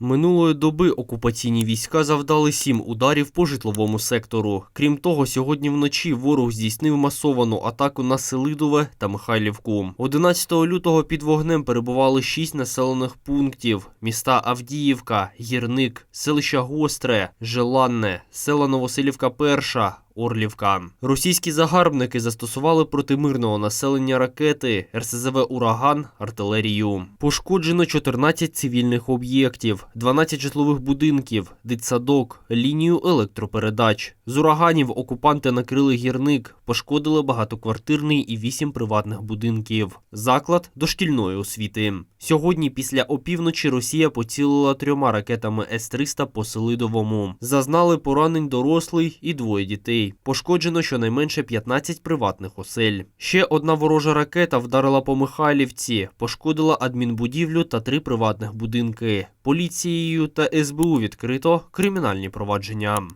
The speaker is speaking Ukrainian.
Минулої доби окупаційні війська завдали сім ударів по житловому сектору. Крім того, сьогодні вночі ворог здійснив масовану атаку на Селидове та Михайлівку. 11 лютого під вогнем перебували шість населених пунктів: міста Авдіївка, Гірник, селища Гостре, Желанне, села Новоселівка Перша. Орлівка. Російські загарбники застосували проти мирного населення ракети, РСЗВ Ураган, артилерію. Пошкоджено 14 цивільних об'єктів, 12 житлових будинків, дитсадок, лінію електропередач. З ураганів окупанти накрили гірник, пошкодили багатоквартирний і 8 приватних будинків. Заклад дошкільної освіти. Сьогодні, після опівночі, Росія поцілила трьома ракетами С-300 по Селидовому. Зазнали поранень дорослий і двоє дітей. Пошкоджено щонайменше 15 приватних осель. Ще одна ворожа ракета вдарила по Михайлівці, пошкодила адмінбудівлю та три приватних будинки. Поліцією та СБУ відкрито кримінальні провадження.